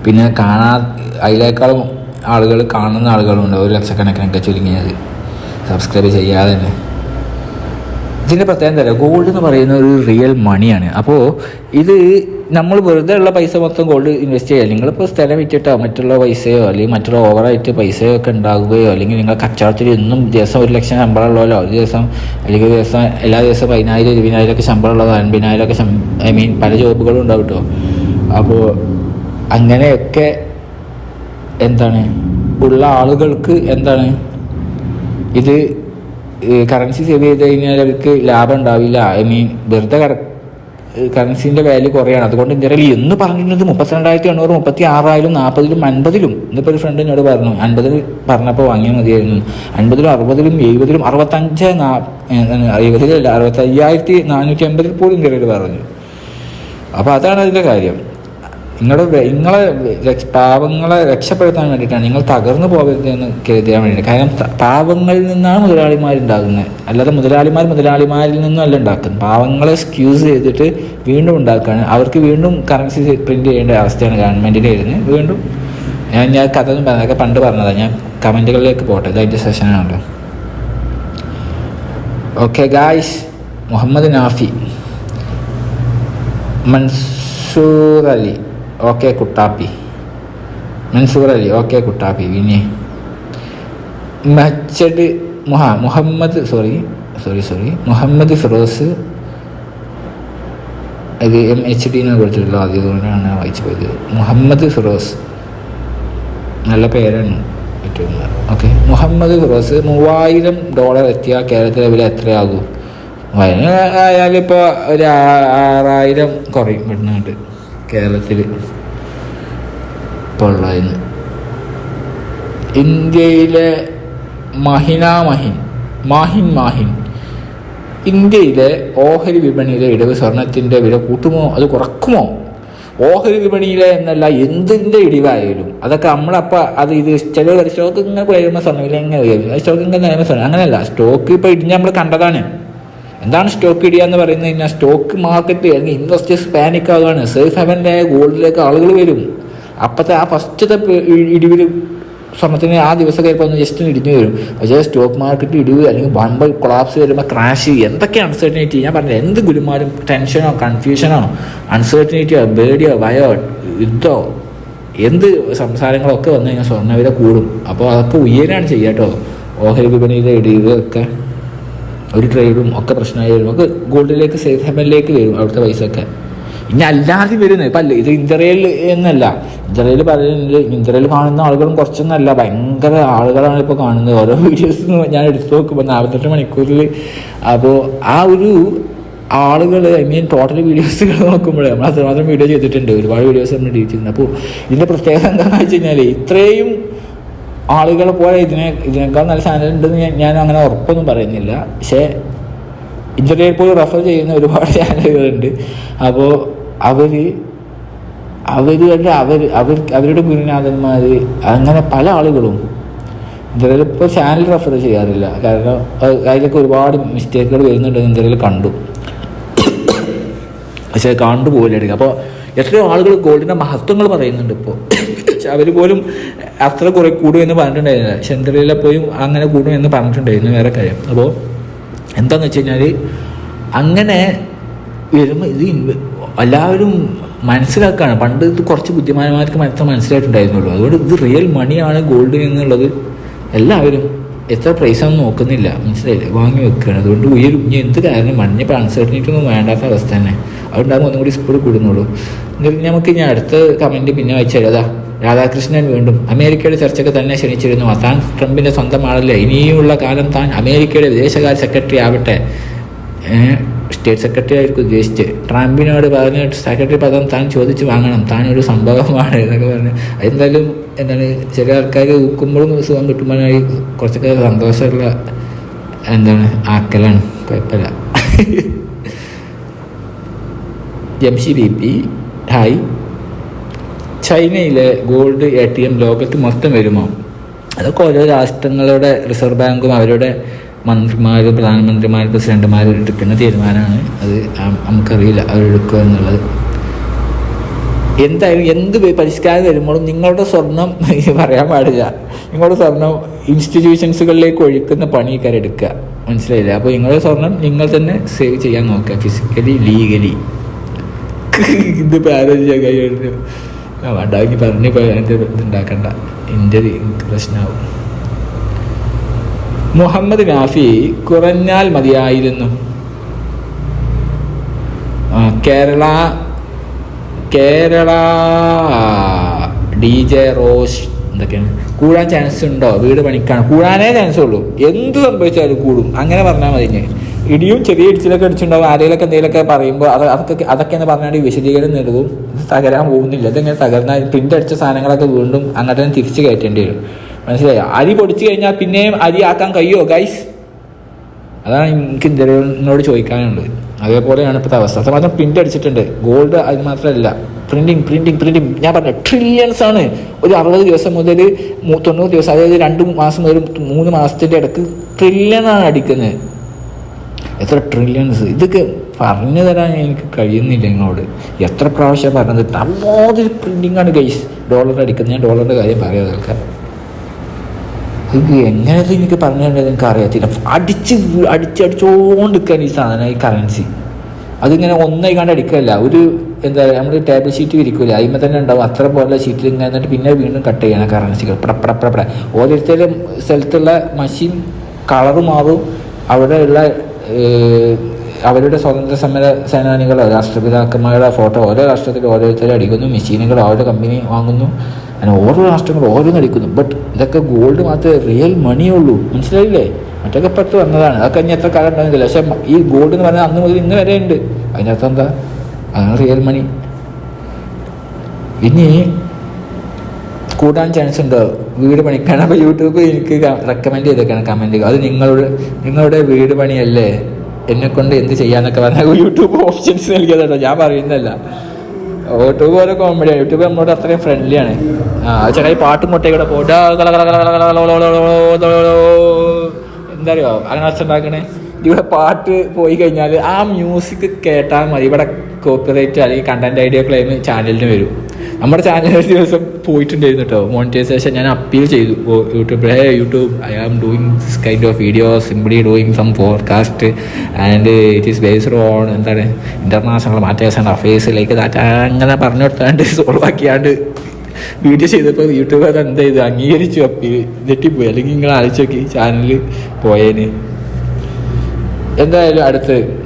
പിന്നെ കാണാ അതിനേക്കാളും ആളുകൾ കാണുന്ന ആളുകളുണ്ട്. ഒരു ലക്ഷക്കണക്കിനൊക്കെ ചുരുങ്ങിയത്. സബ്സ്ക്രൈബ് ചെയ്യാതെ തന്നെ. ഇതിന്റെ പ്രത്യേകത എന്താ ഗോൾഡ് എന്ന് പറയുന്ന ഒരു റിയൽ മണിയാണ് അപ്പോൾ ഇത് നമ്മൾ വെറുതെ ഉള്ള പൈസ മൊത്തം ഗോൾഡ് ഇൻവെസ്റ്റ് ചെയ്യുക നിങ്ങളിപ്പോൾ സ്ഥലം വിറ്റിട്ടോ മറ്റുള്ള പൈസയോ അല്ലെങ്കിൽ മറ്റുള്ള ഓവറായിട്ട് പൈസയോ ഒക്കെ ഉണ്ടാകുകയോ അല്ലെങ്കിൽ നിങ്ങൾ കച്ചവടത്തിൽ എന്നും ദിവസം ഒരു ലക്ഷം ശമ്പളം ഉള്ളതല്ലോ ഒരു ദിവസം അല്ലെങ്കിൽ ഒരു ദിവസം എല്ലാ ദിവസവും പതിനായിരം ഇരുപതിനായിരം ഒക്കെ ശമ്പളം ഉള്ളതോ അൻപതിനായിരം ഒക്കെ ഐ മീൻ പല ജോബുകളും ഉണ്ടാവും കേട്ടോ അപ്പോൾ അങ്ങനെയൊക്കെ എന്താണ്? ഉള്ള ആളുകൾക്ക് എന്താണ്? ഇത് കറൻസി സേവ് ചെയ്ത് കഴിഞ്ഞാൽ അവർക്ക് ലാഭം ഉണ്ടാവില്ല. ഐ മീൻ വെറുതെ കറൻസിന്റെ വാല്യൂ കുറയാണ്. അതുകൊണ്ട് ഇന്ത്യയിൽ എന്ന് പറഞ്ഞിരുന്നത് മുപ്പത്തിരണ്ടായിരത്തി എണ്ണൂറ് മുപ്പത്തി ആറായാലും നാൽപ്പതിലും അൻപതിലും. ഇന്നിപ്പോൾ ഒരു ഫ്രണ്ട് എന്നോട് പറഞ്ഞു അൻപതിൽ പറഞ്ഞപ്പോൾ വാങ്ങിയാൽ മതിയായിരുന്നു. അൻപതിലും അറുപതിലും എഴുപതിലും അറുപത്തഞ്ച് നാ എഴുപതിലല്ല അറുപത്തയ്യായിരത്തി നാനൂറ്റി അമ്പതിൽ പോലും ഇന്ത്യയിൽ പറഞ്ഞു. അപ്പോൾ അതാണ് അതിന്റെ കാര്യം. നിങ്ങളുടെ നിങ്ങളെ പാവങ്ങളെ രക്ഷപ്പെടുത്താൻ വേണ്ടിയിട്ടാണ് നിങ്ങൾ തകർന്നു പോകരുത് എന്ന് കരുതാൻ വേണ്ടിയിട്ട്. കാരണം പാവങ്ങളിൽ നിന്നാണ് മുതലാളിമാരുണ്ടാകുന്നത് അല്ലാതെ മുതലാളിമാർ മുതലാളിമാരിൽ നിന്നും അല്ല ഉണ്ടാക്കുന്നത്. പാവങ്ങളെ സ്ക്യൂസ് ചെയ്തിട്ട് വീണ്ടും ഉണ്ടാക്കുകയാണ്. അവർക്ക് വീണ്ടും കറൻസി പ്രിന്റ് ചെയ്യേണ്ട അവസ്ഥയാണ് ഗവൺമെന്റിന്റെ ഇരുന്ന് വീണ്ടും ഞാൻ ഞാൻ കഥ ഒന്നും പറഞ്ഞതൊക്കെ പണ്ട് പറഞ്ഞതാണ് ഞാൻ കമന്റുകളിലേക്ക് പോട്ടെ. അതിന്റെ സെഷനാണല്ലോ. Okay guys Muhammad Nafi. Mansoor Ali. Okay Kuttappi Mansoor Ali okay Kuttappi പിന്നെ മച്ചഡ് മുഹ Muhammad sorry sorry sorry Muhammad Firoz ഇത് എം എച്ച് ഡി എന്ന് കൊടുത്തിട്ടുള്ള അതുകൊണ്ടാണ് വായിച്ചു പോയത്. മുഹമ്മദ് ഫിറോസ് നല്ല പേരാണ് ഏറ്റവും ഓക്കെ മുഹമ്മദ് ഫിറോസ് മൂവായിരം ഡോളർ എത്തിയ കേരളത്തിലെ വില എത്രയാകും? ആയാലിപ്പോൾ ഒരു ആറായിരം കുറയും ഇവിടുന്നുണ്ട് കേരളത്തിൽ ഇപ്പോൾ ഉള്ളതിന് ഇന്ത്യയിലെ മഹിന മഹിൻ മാഹിൻ മാഹിൻ ഇന്ത്യയിലെ ഓഹരി വിപണിയിലെ ഇടിവ് സ്വർണത്തിന്റെ വില കൂട്ടുമോ? അത് കുറക്കുമോ? ഓഹരി വിപണിയിലെ എന്നല്ല എന്തിന്റെ ഇടിവായാലും. അതൊക്കെ നമ്മളപ്പോൾ അത് ഇത് ചില സ്റ്റോക്ക് ഇങ്ങനെ കഴിയുമ്പോൾ സ്വർണവില എങ്ങനെ ഉയരും? സ്റ്റോക്ക് ഇങ്ങനെ സ്വർണം അങ്ങനെയല്ല സ്റ്റോക്ക് ഇപ്പോൾ ഇടിഞ്ഞ് നമ്മൾ കണ്ടതാണ്. എന്താണ് സ്റ്റോക്ക് ഇടിയ എന്ന് പറയുന്നത് കഴിഞ്ഞാൽ സ്റ്റോക്ക് മാർക്കറ്റ് അല്ലെങ്കിൽ ഇൻവെസ്റ്റേഴ്സ് പാനിക് ആവുകയാണ്. സേഫ് ഹെവന്റെ ഗോൾഡിലേക്ക് ആളുകൾ വരും. അപ്പോഴത്തെ ആ ഫസ്റ്റത്തെ ഇടിവിൽ സ്വർണത്തിന് ആ ദിവസം കഴിയുമ്പോൾ ഒന്ന് ജസ്റ്റ് ഇടിഞ്ഞു വരും. പക്ഷേ സ്റ്റോക്ക് മാർക്കറ്റ് ഇടിവ് അല്ലെങ്കിൽ വമ്പ കൊളാപ്സ് വരുമ്പോൾ ക്രാഷ് എന്തൊക്കെ അൺസർട്ടനിറ്റി ഞാൻ പറഞ്ഞത് എന്ത് ഗുരുമാരും ടെൻഷനോ കൺഫ്യൂഷനോ അൺസർട്ടനിറ്റിയോ പേടിയോ ഭയോ യുദ്ധമോ എന്ത് സംസാരങ്ങളൊക്കെ വന്നു കഴിഞ്ഞാൽ സ്വർണവില കൂടും. അപ്പോൾ അതൊക്കെ ഉയരാണ് ചെയ്യുക കേട്ടോ ഓഹരി വിപണിയിലെ ഇടിവ് ഒക്കെ. ഒരു ട്രേഡും ഒക്കെ പ്രശ്നമായി വരും ഒക്കെ ഗോൾഡിലേക്ക് സേഫ് ഹെവനിലേക്ക് വരും അവിടുത്തെ പൈസ ഒക്കെ. ഇനി അല്ലാതെ വരുന്നത് ഇപ്പം അല്ല ഇത് ഇന്ത്യയിൽ എന്നല്ല. ഇന്ത്യയിൽ പറയുന്നത് ഇന്ത്യയിൽ കാണുന്ന ആളുകളും കുറച്ചൊന്നല്ല ഭയങ്കര ആളുകളാണ് ഇപ്പോൾ കാണുന്നത്. ഓരോ വീഡിയോസ് ഞാൻ എടുത്തു നോക്കുമ്പോൾ നാൽപ്പത്തെട്ട് മണിക്കൂറിൽ അപ്പോൾ ആ ഒരു ആളുകൾ ഐ മീൻ ടോട്ടൽ വീഡിയോസുകൾ നോക്കുമ്പോഴേ നമ്മൾ അത്രമാത്രം വീഡിയോ ചെയ്തിട്ടുണ്ട്. ഒരുപാട് വീഡിയോസ് നമ്മൾ ഡീറ്റ് ചെയ്യുന്നത് അപ്പോൾ ഇതിന്റെ പ്രത്യേകത എന്താണെന്ന് വെച്ച് കഴിഞ്ഞാൽ ഇത്രയും ആളുകൾ പോലെ ഇതിനെ ഇതിനേക്കാൾ നല്ല ചാനൽ ഉണ്ടെന്ന് ഞാൻ അങ്ങനെ ഉറപ്പൊന്നും പറയുന്നില്ല. പക്ഷേ ഇന്ത്യയിൽ പോയി റെഫർ ചെയ്യുന്ന ഒരുപാട് ചാനലുകളുണ്ട്. അപ്പോൾ അവർ തന്നെ അവർ അവർ അവരുടെ ഗുരുനാഥന്മാർ അങ്ങനെ പല ആളുകളും ഇന്ത്യയിൽ ഇപ്പോൾ ചാനൽ റെഫർ ചെയ്യാറില്ല. കാരണം അത് അതിലൊക്കെ ഒരുപാട് മിസ്റ്റേക്കുകൾ വരുന്നുണ്ട് ഇന്ത്യയിൽ കണ്ടു. പക്ഷേ കണ്ടു പോലെ അപ്പോൾ എത്രയോ ആളുകൾ ഗോൾഡിന്റെ മഹത്വങ്ങൾ പറയുന്നുണ്ട് ഇപ്പോൾ അവർ പോലും അത്ര കുറെ കൂടും എന്ന് പറഞ്ഞിട്ടുണ്ടായിരുന്നില്ല. ചെന്തരയിലെ പോയും അങ്ങനെ കൂടും എന്ന് പറഞ്ഞിട്ടുണ്ടായിരുന്നു വേറെ കാര്യം. അപ്പോൾ എന്താണെന്ന് വെച്ച് കഴിഞ്ഞാൽ അങ്ങനെ വരുമ്പോൾ ഇത് എല്ലാവരും മനസ്സിലാക്കുകയാണ് പണ്ട് ഇത് കുറച്ച് ബുദ്ധിമാന്മാർക്ക് മാത്രം മനസ്സിലായിട്ടുണ്ടായിരുന്നുള്ളൂ. അതുകൊണ്ട് ഇത് റിയൽ മണിയാണ് ഗോൾഡ് എന്നുള്ളത് എല്ലാവരും എത്ര പ്രൈസാണെന്ന് നോക്കുന്നില്ല. മനസ്സിലായില്ലേ? വാങ്ങി വെക്കുകയാണ് അതുകൊണ്ട് ഉയരും. ഇനി എന്ത് കാരണം? മഞ്ഞപ്പോൾ അൺസർട്ടനിറ്റി ഒന്നും വേണ്ടാത്ത അവസ്ഥ തന്നെ. അതുകൊണ്ടാകുമ്പോൾ ഒന്നും കൂടി സ്പീഡ് കൂടുന്നുള്ളൂ. എന്നിട്ട് നമുക്ക് ഇനി അടുത്ത കമന്റ് പിന്നെ വായിച്ചാൽ അതാ. രാധാകൃഷ്ണൻ വീണ്ടും അമേരിക്കയുടെ ചർച്ചയ്ക്ക് തന്നെ ക്ഷണിച്ചിരുന്നു. താൻ ട്രംപിന്റെ സ്വന്തം ആളല്ലേ ഇനിയുള്ള കാലം താൻ അമേരിക്കയുടെ വിദേശകാര്യ സെക്രട്ടറി ആവട്ടെ. സ്റ്റേറ്റ് സെക്രട്ടറി ആയിരിക്കും ഉദ്ദേശിച്ച് ട്രംപിനോട് പറഞ്ഞ സെക്രട്ടറി പദം താൻ ചോദിച്ചു വാങ്ങണം. താൻ ഒരു സംഭവമാണ് എന്നൊക്കെ പറഞ്ഞു. എന്തായാലും എന്താണ് ചില ആൾക്കാർ ഊക്കുമ്പോഴും സുഖം കിട്ടുമ്പോഴായി കുറച്ചൊക്കെ സന്തോഷമുള്ള എന്താണ് ആക്കലാണ്. കുഴപ്പമില്ല. Jamshi B P. ഹായ്. ചൈനയിലെ ഗോൾഡ് എ ടി എം ലോകത്ത് മൊത്തം വരുമോ? അതൊക്കെ ഓരോ രാഷ്ട്രങ്ങളുടെ റിസർവ് ബാങ്കും അവരുടെ മന്ത്രിമാർ പ്രധാനമന്ത്രിമാരും പ്രസിഡന്റുമാർ എടുക്കുന്ന തീരുമാനമാണ്. അത് നമുക്കറിയില്ല. അവരെടുക്കുക എന്നുള്ളത്. എന്തായാലും എന്ത് പരിഷ്കാരം വരുമ്പോഴും നിങ്ങളുടെ സ്വർണം പറയാൻ പാടില്ല. നിങ്ങളുടെ സ്വർണം ഇൻസ്റ്റിറ്റ്യൂഷൻസുകളിലേക്ക് ഒഴുക്കുന്ന പണിക്കാർ എടുക്കുക മനസ്സിലായില്ല? അപ്പോൾ നിങ്ങളുടെ സ്വർണം നിങ്ങൾ തന്നെ സേവ് ചെയ്യാൻ നോക്കുക ഫിസിക്കലി ലീഗലി ഇത് ആലോചിച്ചാൽ കഴിയുള്ളൂ ഇനി പറഞ്ഞു പോയാൽ എന്റെ ഇതുണ്ടാക്കണ്ട. എന്റെ പ്രശ്നമാവും മുഹമ്മദ് നാഫി കുറഞ്ഞാൽ മതിയായിരുന്നു. കേരള കേരള ഡി ജെ റോഷ് എന്തൊക്കെയാണ്? കൂടാൻ ചാൻസ് ഉണ്ടോ? വീട് പണിക്കാണ് കൂടാനേ ചാൻസ് ഉള്ളൂ. എന്ത് സംഭവിച്ചാലും കൂടും. അങ്ങനെ പറഞ്ഞാൽ മതി ഇനി. ഇടിയും ചെറിയ ഇടിച്ചിലൊക്കെ അടിച്ചിട്ടുണ്ടാവും. ആരെങ്കിലൊക്കെ എന്തെങ്കിലുമൊക്കെ പറയുമ്പോൾ അത് അതൊക്കെ അതൊക്കെ എന്ന് പറഞ്ഞാൽ വിശദീകരണം നേടുകയും തകരാൻ പോകുന്നില്ല. ഇതിങ്ങനെ തകർന്നാൽ പ്രിന്റ് അടിച്ച സാധനങ്ങളൊക്കെ വീണ്ടും അങ്ങോട്ട് തന്നെ തിരിച്ച് കയറ്റേണ്ടി വരും. മനസ്സിലായോ? അരി പൊടിച്ചു കഴിഞ്ഞാൽ പിന്നെയും അരി ആക്കാൻ കഴിയുമോ ഗൈസ് അതാണ് എനിക്ക് ഇന്ത്യനോട് ചോദിക്കാനുള്ളത്. അതേപോലെയാണ് ഇപ്പോഴത്തെ അവസ്ഥ. അതുമാത്രം പ്രിന്റ് അടിച്ചിട്ടുണ്ട്. ഗോൾഡ് അത് മാത്രമല്ല. പ്രിന്റിങ് പ്രിന്റിങ് പ്രിന്റിങ് ഞാൻ പറഞ്ഞ ട്രില്യൺസ് ആണ്. ഒരു അറുപത് ദിവസം മുതൽ തൊണ്ണൂറ് ദിവസം അതായത് രണ്ട് മാസം മുതൽ മൂന്ന് മാസത്തിന്റെ ഇടയ്ക്ക് ട്രില്യൺ ആണ് അടിക്കുന്നത്. എത്ര ട്രില്യൺസ് ഇതൊക്കെ പറഞ്ഞു തരാൻ എനിക്ക് കഴിയുന്നില്ല നിങ്ങളോട് എത്ര പ്രാവശ്യം പറഞ്ഞത്? പ്രിന്റിംഗ് ആണ് ഗൈസ് ഡോളർ അടിക്കുന്നത് ഞാൻ ഡോളറിന്റെ കാര്യം പറയാതെ ആൾക്കാർ ഇത് എങ്ങനെയത് എനിക്ക് പറഞ്ഞു തരേണ്ടത് എനിക്ക് അറിയത്തില്ല. അടിച്ച് വീ- അടിച്ച് അടിച്ചോണ്ടിരിക്കാൻ ഈ സാധനം ഈ കറൻസി അതിങ്ങനെ ഒന്നായി കണ്ട് അടിക്കല്ല ഒരു എന്താ പറയുക നമ്മൾ ടേബിൾ ഷീറ്റ് വിരിക്കില്ല അതിന്മേൽ തന്നെ ഉണ്ടാവും. അത്ര പോലെ ഷീറ്റിൽ ഇങ്ങനെ എന്നിട്ട് പിന്നെ വീണ്ടും കട്ട് ചെയ്യണം കറൻസികൾ പ്രപ്രപ്രപ്ര ഓരോരുത്തരും സ്ഥലത്തുള്ള മഷീൻ കളറ് മാറും അവിടെയുള്ള അവരുടെ സ്വതന്ത്ര സമര സേനാനികളോ രാഷ്ട്രപിതാക്കന്മാരുടെ ഫോട്ടോ ഓരോ രാഷ്ട്രത്തിൽ ഓരോരുത്തരെ അടിക്കുന്നു മെഷീനുകൾ ഓരോ കമ്പനി വാങ്ങുന്നു അങ്ങനെ ഓരോ രാഷ്ട്രങ്ങൾ ഓരോന്ന് അടിക്കുന്നു. ബട്ട് ഇതൊക്കെ ഗോൾഡ് മാത്രമേ റിയൽ മണിയേ ഉള്ളൂ. മനസ്സിലായില്ലേ? മറ്റൊക്കെ പെട്ട് വന്നതാണ്. അതൊക്കെ ഇനി എത്ര കാലം ഉണ്ടാകുന്നില്ല പക്ഷേ ഈ ഗോൾഡ് എന്ന് പറഞ്ഞാൽ അന്ന് മുതൽ ഇന്ന് വരെ ഉണ്ട്. അതിനകത്ത് എന്താ? അതാണ് റിയൽ മണി ഇനി കൂടാൻ ചാൻസ് ഉണ്ടോ വീട് പണിക്കാണ് അപ്പോൾ യൂട്യൂബ് എനിക്ക് റെക്കമെൻഡ് ചെയ്തേക്കാണ് കമന്റ് അത് നിങ്ങളുടെ നിങ്ങളുടെ വീട് പണിയല്ലേ എന്നെ കൊണ്ട് എന്ത് ചെയ്യാന്നൊക്കെ പറഞ്ഞാൽ യൂട്യൂബ് ഓപ്ഷൻസ് നൽകിയതാട്ടോ ഞാൻ പറയുന്നതല്ല യൂട്യൂബ് ഓരോ കോമഡിയാണ് യൂട്യൂബ് നമ്മളോട് അത്രയും ഫ്രണ്ട്ലി ആണ് ആ ചേട്ടാ ഈ പാട്ടും മുട്ടയും കൂടെ പോയിട്ട് എന്താ അറിയോ അങ്ങനെ അച്ഛൻ ഉണ്ടാക്കണേ ഇവിടെ പാട്ട് പോയി കഴിഞ്ഞാൽ ആ മ്യൂസിക് കേട്ടാൽ മതി. ഇവിടെ കോപ്പിറൈറ്റ് അല്ലെങ്കിൽ കണ്ടന്റ് ഐഡിയ ക്ലെയിം ചാനലിന് വരും. നമ്മുടെ ചാനൽ ഒരു ദിവസം പോയിട്ടുണ്ടായിരുന്നു കേട്ടോ മോണിറ്റൈസേഷൻ ഞാൻ അപ്പീൽ ചെയ്തു. YouTube hey YouTube I am doing this kind of video simply doing some forecast and it is based on എന്താണ് ഇന്റർനാഷണൽ മാറ്റേഴ്സ് ആൻഡ് അഫയേഴ്സിലേക്ക് ദാറ്റ് അങ്ങനെ പറഞ്ഞു കൊടുത്താണ്ട് സോൾവ് ആക്കിയാണ്ട് വീഡിയോ ചെയ്തപ്പോൾ യൂട്യൂബ് അത് എന്താ ചെയ്ത് അംഗീകരിച്ചു അപ്പീൽ ഞെട്ടിപ്പോയി അല്ലെങ്കിൽ നിങ്ങൾ ആലോചിച്ച് നോക്കി ചാനലിൽ പോയേന്. എന്തായാലും അടുത്ത്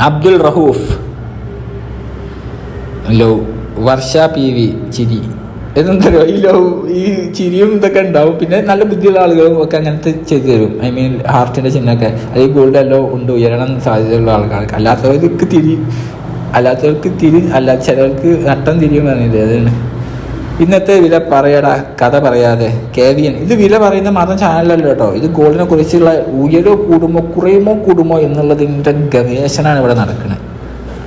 Abdul Rahoof. Love Varsha P V ചിരി. ഇതെന്തറിയോ? ഈ ലവ് ഈ ചിരിയും ഇതൊക്കെ ഉണ്ടാവും. പിന്നെ നല്ല ബുദ്ധിയുള്ള ആളുകളും ഒക്കെ അങ്ങനത്തെ ചെയ്തു തരും. ഐ മീൻ ഹാർട്ടിന്റെ ചിഹ്നമൊക്കെ. അല്ലെങ്കിൽ ഗോൾഡ് എല്ലാം ഉണ്ട് ഉയരണം സാധ്യതയുള്ള ആൾക്കാർക്ക്. അല്ലാത്തവർക്ക് തിരി അല്ലാത്തവർക്ക് തിരി അല്ല ചിലർക്ക് നട്ടം തിരിയും പറഞ്ഞില്ലേ അതാണ്. ഇന്നത്തെ വില പറയടാ കഥ പറയാതെ. കെ വി എൻ ഇത് വില പറയുന്ന മാത്രം ചാനലല്ല കേട്ടോ. ഇത് ഗോൾഡിനെ കുറിച്ചുള്ള ഉയരോ കൂടുമോ കുറയുമോ കൂടുമോ എന്നുള്ളതിന്റെ ഗവേഷണമാണ് ഇവിടെ നടക്കുന്നത്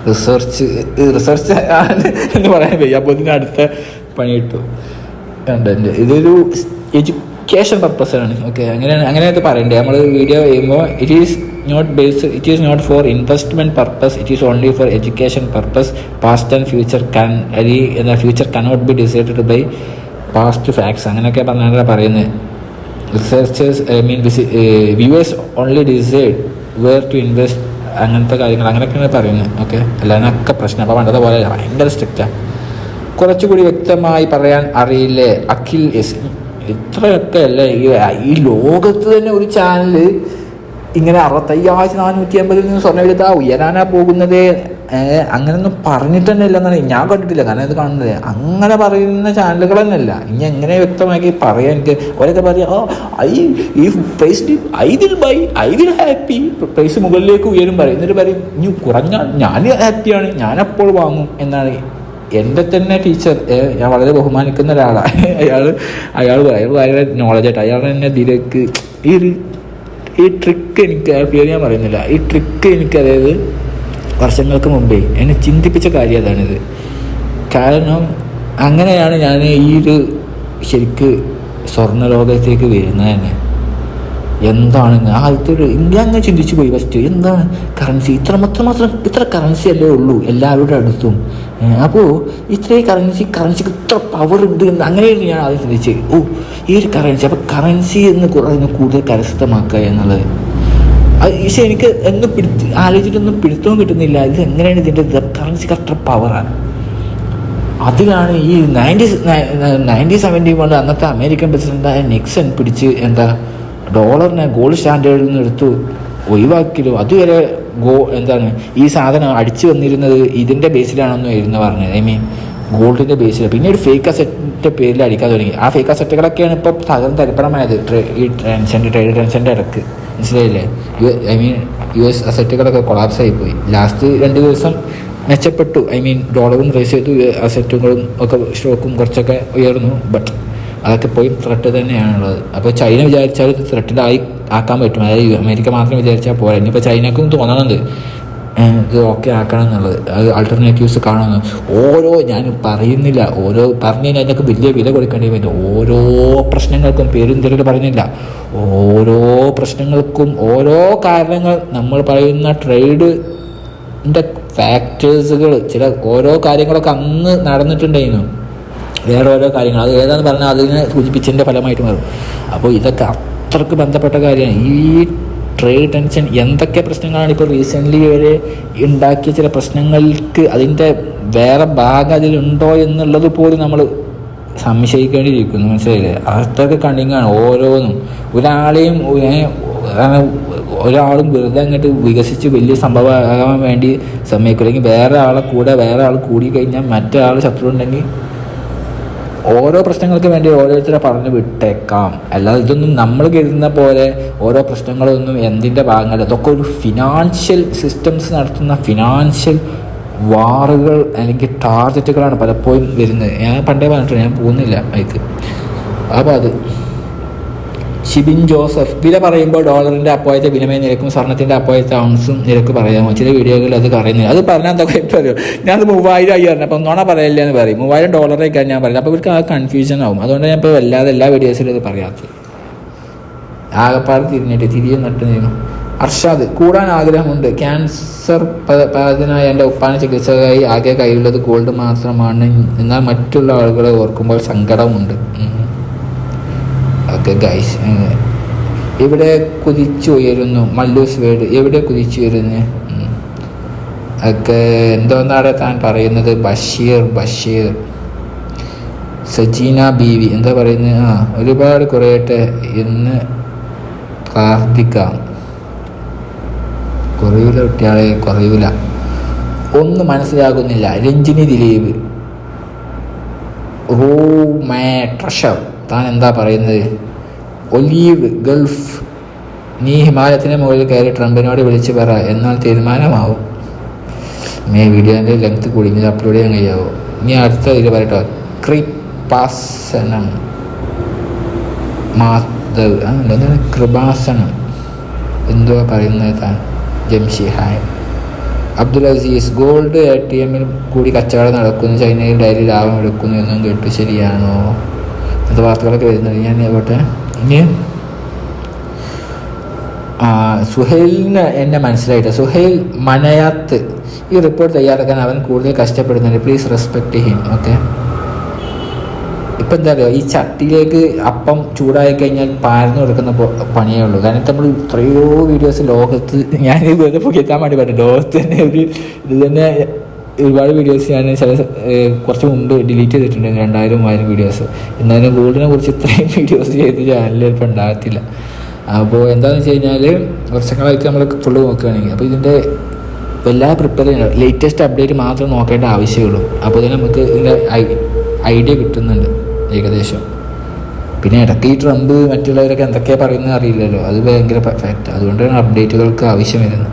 റിസർച്ച് റിസർച്ച് ആണ് എന്ന് പറയാൻ വയ്യ. അപ്പോൾ ഇതിന് അടുത്ത പണി കിട്ടും. കണ്ടന്റ് ഇതൊരു എഡ്യൂക്കേഷൻ പർപ്പസാണ് ഓക്കെ അങ്ങനെയാണ് അങ്ങനെ ഇത് പറയണ്ടേ. നമ്മൾ വീഡിയോ ചെയ്യുമ്പോൾ it is not base it is not for investment purpose it is only for education purpose past and future can അരി എന്ന future cannot be decided by past facts അങ്ങനെയൊക്കെ പറഞ്ഞാണ് പറയുന്നത് researchers I mean viewers only decide where to invest അങ്ങനത്തെ കാര്യങ്ങൾ. അങ്ങനെയൊക്കെയാണ് പറയുന്നത്. Okay അല്ലാതൊക്കെ പ്രശ്നം. അപ്പോൾ പണ്ടത്തെ പോലെ ഭയങ്കര സ്ട്രിക്റ്റാണ് കുറച്ചുകൂടി വ്യക്തമായി പറയാൻ അറിയില്ലേ? അഖിൽ എസ് ഇത്രയൊക്കെ അല്ലേ? ഈ ലോകത്ത് തന്നെ ഒരു ചാനൽ ഇങ്ങനെ അറുപത്തയ്യായിരത്തി നാനൂറ്റി അമ്പതിൽ നിന്ന് സ്വർണവിലത ഉയരാനാ പോകുന്നത്. അങ്ങനെയൊന്നും പറഞ്ഞിട്ട് തന്നെ ഇല്ലെന്നാണ് ഞാൻ കണ്ടിട്ടില്ല. കാരണം ഇത് കാണുന്നത്. അങ്ങനെ പറയുന്ന ചാനലുകൾ തന്നെയല്ല ഇനി എങ്ങനെ വ്യക്തമാക്കി പറയാൻ എനിക്ക്? അവരൊക്കെ പറയാം ഐ ഈ price I will buy I will happy price മുകളിലേക്ക് ഉയരും പറയും. എന്നിട്ട് പറയും ഇനി കുറഞ്ഞ ഞാൻ ഹാപ്പിയാണ് ഞാൻ അപ്പോൾ വാങ്ങും. എന്നാണ്. എന്റെ തന്നെ ടീച്ചർ ഞാൻ വളരെ ബഹുമാനിക്കുന്ന ഒരാളാണ് അയാൾ അയാൾ അയാൾ ഭയങ്കര നോളജായിട്ട് അയാൾ തന്നെ ഇതിലേക്ക് ഈ ഒരു ഈ ട്രിക്ക് എനിക്ക് പേര് ഞാൻ പറയുന്നില്ല. ഈ ട്രിക്ക് എനിക്ക് അതായത് വർഷങ്ങൾക്ക് മുമ്പേ എന്നെ ചിന്തിപ്പിച്ച കാര്യം അതാണിത്. കാരണം അങ്ങനെയാണ് ഞാൻ ഈ ഒരു ശരിക്ക് സ്വർണ ലോകത്തേക്ക് വരുന്നത് തന്നെ. എന്താണ് ആദ്യത്തെ ഒരു ഇന്ത്യ അങ്ങ് ചിന്തിച്ചു പോയി ഫസ്റ്റ് എന്താണ്? കറൻസി ഇത്ര മാത്രം മാത്രം ഇത്ര കറൻസി അല്ലേ ഉള്ളൂ എല്ലാവരുടെ അടുത്തും. അപ്പോൾ ഇത്രയും കറൻസി കറൻസിക്ക് ഇത്ര പവർ ഉണ്ട് എന്ന് അങ്ങനെയായിരുന്നു ഞാൻ ആദ്യം ചിന്തിച്ചത്. ഓ ഈ ഒരു കറൻസി അപ്പോൾ കറൻസി എന്ന് കുറേ കൂടുതൽ കരസ്ഥമാക്കുക എന്നുള്ളത്. പക്ഷെ എനിക്ക് എന്ന് പിടിച്ച് ആലോചിച്ചിട്ടൊന്നും പിടുത്തവും കിട്ടുന്നില്ല. ഇത് എങ്ങനെയാണ് ഇതിന്റെ കറൻസിക്ക് അത്ര പവറാണ് അതിലാണ് ഈ നയന്റി നയന്റി സെവന്റി വൺ അന്നത്തെ അമേരിക്കൻ പ്രസിഡന്റായ നിക്സൺ പിടിച്ച് എന്താ ഡോളറിനെ ഗോൾഡ് സ്റ്റാൻഡേർഡിൽ നിന്ന് എടുത്തു ഒഴിവാക്കിയതും അതുവരെ ഗോ എന്താണ് ഈ സാധനം അടിച്ചു വന്നിരുന്നത് ഇതിന്റെ ബേസിലാണെന്ന് ഇരുന്ന് പറഞ്ഞത്. ഐ മീൻ ഗോൾഡിന്റെ ബേസിൽ പിന്നെ ഒരു ഫേക്ക് അസറ്റിന്റെ പേരിൽ അടിക്കാൻ തുടങ്ങി. ആ ഫേക്ക് അസറ്റുകളൊക്കെയാണ് ഇപ്പോൾ സാധനം തരിപ്പണമായത് ട്രേ- ഈ ടെൻഷന്റെ ട്രേഡ് ടെൻഷന്റെ ഇടയ്ക്ക്. മനസ്സിലായില്ലേ? U I mean U S അസറ്റുകളൊക്കെ collapse ആയിപ്പോയി. ലാസ്റ്റ് രണ്ട് ദിവസം മെച്ചപ്പെട്ടു. ഐ മീൻ ഡോളറും റേസ് ചെയ്തു. അസറ്റുകളും ഒക്കെ സ്റ്റോക്കും കുറച്ചൊക്കെ ഉയർന്നു. ബട്ട് അതൊക്കെ പോയി ത്രെട്ട് തന്നെയാണുള്ളത്. അപ്പോൾ ചൈന വിചാരിച്ചാൽ ആയി ആക്കാൻ പറ്റും. അതായത് അമേരിക്ക മാത്രം വിചാരിച്ചാൽ പോരാ. ഇനിയിപ്പോൾ ചൈനക്കും തോന്നണത് ഇത് ഓക്കെ ആക്കണം എന്നുള്ളത്. അത് ആൾട്ടർനേറ്റീവ്സ് കാണുമെന്ന് ഓരോ ഞാൻ പറയുന്നില്ല. ഓരോ പറഞ്ഞു കഴിഞ്ഞാൽ അതിനൊക്കെ വലിയ വില കൊടുക്കേണ്ടി വരും. ഓരോ പ്രശ്നങ്ങൾക്കും പേരും പറഞ്ഞില്ല ഓരോ പ്രശ്നങ്ങൾക്കും ഓരോ കാരണങ്ങൾ നമ്മൾ പറയുന്ന ട്രേഡ് ഫാക്ടേഴ്സുകൾ ചില ഓരോ കാര്യങ്ങളൊക്കെ അന്ന് നടന്നിട്ടുണ്ടായിരുന്നു. വേറെ ഓരോ കാര്യങ്ങൾ. അത് ഏതാന്ന് പറഞ്ഞാൽ അതിനെ സൂചിപ്പിച്ചതിന്റെ ഫലമായിട്ട് മാറും. അപ്പോൾ ഇതൊക്കെ അത്രയ്ക്ക് ബന്ധപ്പെട്ട കാര്യമാണ്. ഈ ട്രേഡ് ടെൻഷൻ എന്തൊക്കെ പ്രശ്നങ്ങളാണ് ഇപ്പോൾ റീസെന്റ്ലി ഇവർ ഉണ്ടാക്കിയ ചില പ്രശ്നങ്ങൾക്ക് അതിന്റെ വേറെ ഭാഗം അതിലുണ്ടോ എന്നുള്ളത് പോലും നമ്മൾ സംശയിക്കേണ്ടിയിരിക്കുന്നു. മനസ്സിലായില്ലേ? അത്രയ്ക്ക് കണ്ണിങ്ങാണ് ഓരോന്നും. ഒരാളെയും ഒരാളും വെറുതെ അങ്ങോട്ട് വികസിച്ച് വലിയ സംഭവമാകാൻ വേണ്ടി ശ്രമിക്കും. അല്ലെങ്കിൽ വേറെ ആളെ കൂടെ വേറെ ആൾ കൂടി കഴിഞ്ഞാൽ മറ്റേ ആൾ ശത്രു ഉണ്ടെങ്കിൽ ഓരോ പ്രശ്നങ്ങൾക്ക് വേണ്ടി ഓരോരുത്തരെ പറഞ്ഞു വിട്ടേക്കാം. അല്ലാതെ ഇതൊന്നും നമ്മൾ കരുതുന്ന പോലെ ഓരോ പ്രശ്നങ്ങളൊന്നും എന്തിന്റെ ഭാഗമല്ല അതൊക്കെ ഒരു ഫിനാൻഷ്യൽ സിസ്റ്റംസ് നടത്തുന്ന ഫിനാൻഷ്യൽ വാറുകൾ അല്ലെങ്കിൽ ടാർജറ്റുകളാണ് പലപ്പോഴും വരുന്നത്. ഞാൻ പണ്ടേ പറഞ്ഞിട്ടുണ്ട് ഞാൻ പോകുന്നില്ല അതിക്ക് അപ്പോൾ അത് ഷിബിൻ ജോസഫ്. വില പറയുമ്പോൾ ഡോളറിന്റെ അപ്പോഴത്തെ വിനിമയ നിരക്കും സ്വർണത്തിന്റെ അപ്പോഴത്തെ ഔൺസും നിരക്ക് പറയാമോ ചില വീഡിയോകളിൽ അത് പറയുന്നില്ല. അത് പറഞ്ഞാൽ എന്താ കുഴപ്പം ഞാൻ ഞാനത് മൂവായിരം ആയി പറഞ്ഞു. അപ്പം നോണ പറയില്ല എന്ന് പറയും. മൂവായിരം ഡോളറേക്കാണ് ഞാൻ പറയുന്നത് അപ്പോൾ ഇവർക്ക് ആ കൺഫ്യൂഷൻ ആവും. അതുകൊണ്ട് ഞാൻ ഇപ്പോൾ വല്ലാതെ എല്ലാ വീഡിയോസിലും ഇത് പറയാത്തത്. ആകപ്പാട് തിരിഞ്ഞിട്ട് തിരിയും നട്ട് നീങ്ങും അർഷാദ് കൂടാൻ ആഗ്രഹമുണ്ട്. ക്യാൻസർ ബാധിതനായ എന്റെ ഉപ്പാന ചികിത്സക്കായി ആകെ കയ്യിലുള്ളത് ഗോൾഡ് മാത്രമാണ്. എന്നാൽ മറ്റുള്ള ആളുകളെ ഓർക്കുമ്പോൾ സങ്കടമുണ്ട്. ഓക്കെ ഗൈസ് ഇവിടെ കുതിച്ചു ഉയരുന്നു? മല്ലൂസ് വേഡ് എവിടെ കുതിച്ചു ഉയരുന്നു? ഉം. ഒക്കെ എന്തോന്നാണ് താൻ പറയുന്നത്? ബഷീർ ബഷീർ. സജീന ബീവി എന്താ പറയുന്നത് ആ ഒരുപാട് കുറയട്ടെ എന്ന് പ്രാർത്ഥിക്കാം. കുറയൂല കുട്ടിയാളെ കുറയൂല. ഒന്നും മനസ്സിലാകുന്നില്ല. Ranjini Dileep. Oh my treasure. താൻ എന്താ പറയുന്നത്? ഒലീവ് ഗൾഫ് നീ ഹിമാലയത്തിന് മുകളിൽ കയറി ട്രംപിനോട് വിളിച്ചു പറ എന്നാൽ തീരുമാനമാവും. മേ വീഡിയോന്റെ ലെങ്ത് കൂടി ഇനി അപ്ലോഡ് ചെയ്യാൻ കഴിയാവോ? നീ അടുത്ത ഇതിൽ പറയട്ടോ. കൃപാസനം. മാധവ്. എന്താണ്? കൃപാസനം. എന്തുവാ പറയുന്നത് താൻ? Jamshi hi. Abdul Azeez gold A T എമ്മിൽ കൂടി കച്ചവടം നടക്കുന്നു. ചൈനയിൽ ഡയറി ലാഭം എടുക്കുന്നു എന്നും കേട്ടു. ശരിയാണോ? അത് വാർത്തകളൊക്കെ വരുന്നത് ഞാൻ പോട്ടെ ആ, സുഹൈലിന് എന്നെ മനസ്സിലായിട്ട് സുഹൈൽ മനയാത്ത്. ഈ റിപ്പോർട്ട് തയ്യാറാക്കാൻ അവൻ കൂടുതൽ കഷ്ടപ്പെടുന്നുണ്ട്. പ്ലീസ് റെസ്പെക്ട് ഹിം ഓക്കെ ഇപ്പം എന്താ പറയുക ഈ ചട്ടിയിലേക്ക് അപ്പം ചൂടായി കഴിഞ്ഞാൽ പാർന്നു കൊടുക്കുന്ന പണിയേ ഉള്ളൂ. കാരണം നമ്മൾ എത്രയോ വീഡിയോസ് ലോകത്ത് ഞാൻ വെറുതെ പുകഴ്ത്താൻ വേണ്ടി പറ്റും ലോകത്ത് തന്നെ ഒരു ഇത് തന്നെ ഒരുപാട് വീഡിയോസ് ഞാൻ ചില കുറച്ച് മുമ്പ് ഡിലീറ്റ് ചെയ്തിട്ടുണ്ട് രണ്ടായിരം മൂവായിരം വീഡിയോസ് എന്നാലും ഗോൾഡിനെ കുറിച്ച് ഇത്രയും വീഡിയോസ് ചെയ്ത് ചാനലിൽ ഇപ്പം ഉണ്ടാകത്തില്ല. അപ്പോൾ എന്താണെന്ന് വെച്ച് കഴിഞ്ഞാൽ വർഷങ്ങളായിട്ട് നമ്മൾ ഫുള്ള് നോക്കുകയാണെങ്കിൽ അപ്പോൾ ഇതിന്റെ എല്ലാ പ്രിപ്പയർ ചെയ്യണം ലേറ്റസ്റ്റ് അപ്ഡേറ്റ് മാത്രം നോക്കേണ്ട ആവശ്യമുള്ളൂ. അപ്പോൾ ഇതിന് നമുക്ക് ഇതിന്റെ ഐഡിയ കിട്ടുന്നുണ്ട് ഏകദേശം. പിന്നെ ഇടയ്ക്ക് ഈ ട്രംപ് മറ്റുള്ളവരൊക്കെ എന്തൊക്കെയാണ് പറയുന്നത് അറിയില്ലല്ലോ. അത് ഭയങ്കര ഫാക്റ്റ് അതുകൊണ്ടാണ് അപ്ഡേറ്റുകൾക്ക് ആവശ്യം വരുന്നത്.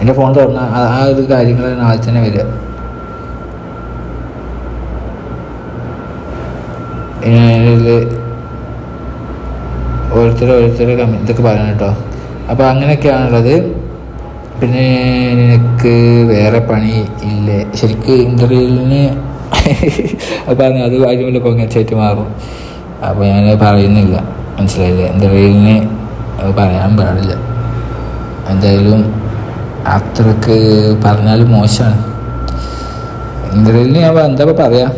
എന്റെ ഫോൺ തുറന്ന ആ- ഒരു കാര്യങ്ങൾ ആദ്യം തന്നെ വരിക. ഓരോരുത്തരും ഓരോരുത്തർ ഇതൊക്കെ പറയണം കേട്ടോ. അപ്പോൾ അങ്ങനെയൊക്കെയാണുള്ളത്. പിന്നെ നിനക്ക് വേറെ പണി ഇല്ലേ? ശരിക്ക് ഇന്റർവ്യൂവിന് അപ്പോൾ അത് അതിനുള്ള പൊങ്ങച്ചായിട്ട് മാറും. അപ്പോൾ ഞാൻ പറയുന്നില്ല. മനസ്സിലായില്ലേ? ഇന്റർവ്യൂവിന് പറയാൻ പാടില്ല. എന്തായാലും അത്രയ്ക്ക് പറഞ്ഞാൽ മോശമാണ്. ഇന്ദ്രനിൽ ഞാൻ എന്താ പറയാ?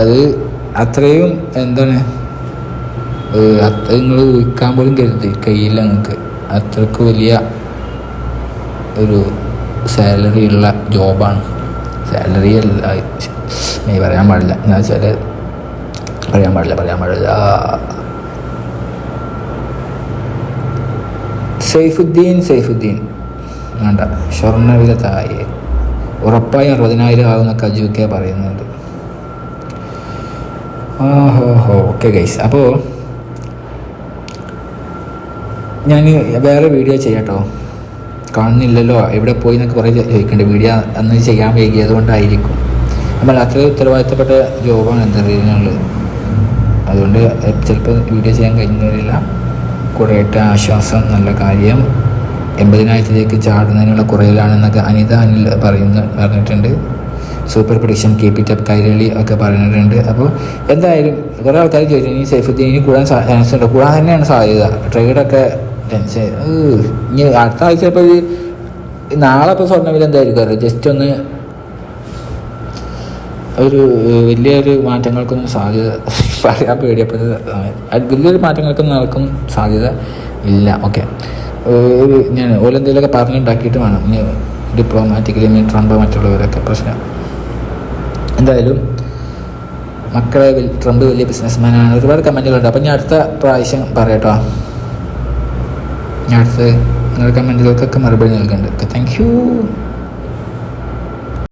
അത് അത്രയും എന്താണ്? അത്ര നിങ്ങൾ ഊഹിക്കാൻ പോലും കരുതി. കയ്യില്ല നിങ്ങൾക്ക് അത്രയ്ക്ക് വലിയ ഒരു സാലറി ഉള്ള ജോബാണ്. സാലറി അല്ല നീ പറയാൻ പാടില്ല. എന്ന് വെച്ചാൽ പറയാൻ പാടില്ല പറയാൻ പാടില്ല. സൈഫുദ്ദീൻ സൈഫുദ്ദീൻ. വേണ്ട. സ്വർണവില താഴെ ഉറപ്പായും അറുപതിനായിരം ആകുന്നൊക്കെ അജുക്കെ പറയുന്നുണ്ട്. ഓഹോ ഹോ ഓക്കെ ഗൈസ് അപ്പോൾ ഞാൻ വേറെ വീഡിയോ ചെയ്യാട്ടോ. കാണുന്നില്ലല്ലോ. എവിടെ പോയി എന്നൊക്കെ കുറേ ചോദിക്കുന്നുണ്ട് വീഡിയോ അന്ന് ചെയ്യാൻ വൈകിയത് കൊണ്ടായിരിക്കും നമ്മൾ അത്രയും ഉത്തരവാദിത്തപ്പെട്ട ജോബാണ് എന്തെറിയുന്നുള്ളത് അതുകൊണ്ട് ചിലപ്പോൾ വീഡിയോ ചെയ്യാൻ കഴിഞ്ഞില്ല കുറേയേറ്റ ആശ്വാസം നല്ല കാര്യം. എൺപതിനായിരത്തിലേക്ക് ചാടുന്നതിനുള്ള കുറയിലാണെന്നൊക്കെ അനിത അനിൽ പറയുന്നു പറഞ്ഞിട്ടുണ്ട്. Super prediction keep it up Kairali ഒക്കെ പറഞ്ഞിട്ടുണ്ട്. അപ്പോൾ എന്തായാലും കുറേ ആൾക്കാർ ചോദിച്ചു ഇനി സൈഫുദ്ദീൻ ഇനി കൂടാൻ ചാൻസ് ഉണ്ട്? കൂടാൻ തന്നെയാണ് സാധ്യത. ട്രേഡൊക്കെ ടെൻഷൻ ഇനി അടുത്ത ആഴ്ച ഇപ്പോൾ നാളെ ഇപ്പോൾ സ്വർണവില എന്തായിരിക്കും അറിയാം? ജസ്റ്റ് ഒന്ന് ഒരു വലിയൊരു മാറ്റങ്ങൾക്കൊന്നും സാധ്യത പറയാൻ പേടിയപ്പോൾ വലിയൊരു മാറ്റങ്ങൾക്കൊന്നും നടക്കും സാധ്യത ഇല്ല. ഓക്കെ ഒരു ഞാൻ ഓലെന്തെങ്കിലുമൊക്കെ പറഞ്ഞുണ്ടാക്കിയിട്ട് വേണം. ഇനി ഡിപ്ലോമാറ്റിക്കലി ഇനി ട്രംപ് മറ്റുള്ളവരൊക്കെ പ്രശ്നം. എന്തായാലും മക്കളെ ട്രംപ് വലിയ ബിസിനസ്മാനാണ് ഒരുപാട് കമന്റുകളുണ്ട് അപ്പം ഞാൻ അടുത്ത പ്രാവശ്യം പറയട്ടോ. ഞാൻ അടുത്ത് നിങ്ങളുടെ കമന്റുകൾക്കൊക്കെ മറുപടി നൽകുന്നുണ്ട് താങ്ക് യു